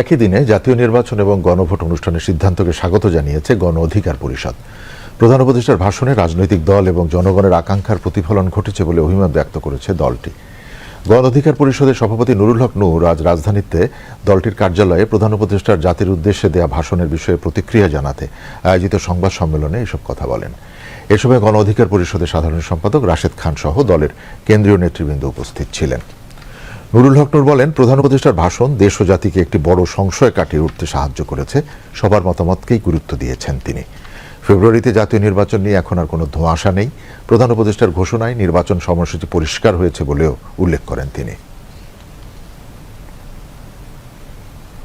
একই দিনে জাতীয় নির্বাচন এবং গণভোট অনুষ্ঠানের সিদ্ধান্তকে স্বাগত জানিয়েছে গণ অধিকার পরিষদ। প্রধান উপদেষ্টার ভাষণে রাজনৈতিক দল এবং জনগণের আকাঙ্ক্ষার প্রতিফলন ঘটেছে বলে অভিমত ব্যক্ত করেছে দলটি। গণ অধিকার পরিষদের সভাপতি নুরুল হক নূর আজ রাজধানীতে দলটির কার্যালয়ে প্রধান উপদেষ্টার জাতির উদ্দেশ্যে দেয়া ভাষণের বিষয়ে প্রতিক্রিয়া জানাতে আয়োজিত সংবাদ সম্মেলনে এসব কথা বলেন। এ সময় গণ অধিকার পরিষদের সাধারণ সম্পাদক রাশেদ খান সহ দলের কেন্দ্রীয় নেতৃবৃন্দ উপস্থিত ছিলেন। নুরুল হক নূর বলেন, প্রধান উপদেষ্টার ভাষণ দেশ ও জাতিকে একটি বড় সংশয় কাটিয়ে উঠতে সাহায্য করেছে। সবার মতামতকেই গুরুত্ব দিয়েছেন তিনি। ফেব্রুয়ারিতে জাতীয় নির্বাচন নিয়ে এখন আর কোনো ধোঁয়াশা নেই। প্রধান উপদেষ্টার ঘোষণায় নির্বাচন সময়সূচি পরিষ্কার হয়েছে বলেও উল্লেখ করেন তিনি।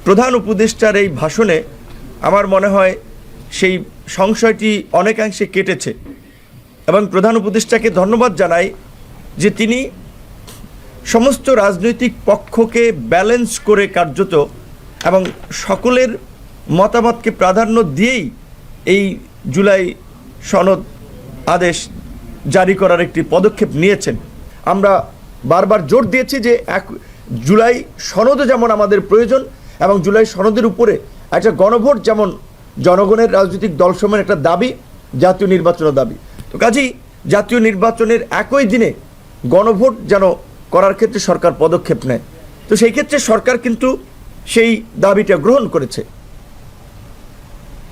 প্রধান উপদেষ্টার এই ভাষণে আমার মনে হয় সেই সংশয়টি অনেকাংশে কেটেছে এবং প্রধান উপদেষ্টাকে ধন্যবাদ জানাই যে তিনি সমস্ত রাজনৈতিক পক্ষকে ব্যালেন্স করে কার্যত এবং সকলের মতামতকে প্রাধান্য দিয়েই এই জুলাই সনদ আদেশ জারি করার একটি পদক্ষেপ নিয়েছেন। আমরা বারবার জোর দিয়েছি যে এক জুলাই সনদও যেমন আমাদের প্রয়োজন এবং জুলাই সনদের উপরে একটা গণভোট যেমন জনগণের রাজনৈতিক দলসমূহের একটা দাবি, জাতীয় নির্বাচনের দাবি। তো কাজেই জাতীয় নির্বাচনের একই দিনে গণভোট যেন করার ক্ষেত্রে সরকার পদক্ষেপ নেয়। তো সেই ক্ষেত্রে সরকার কিন্তু সেই দাবিটা গ্রহণ করেছে।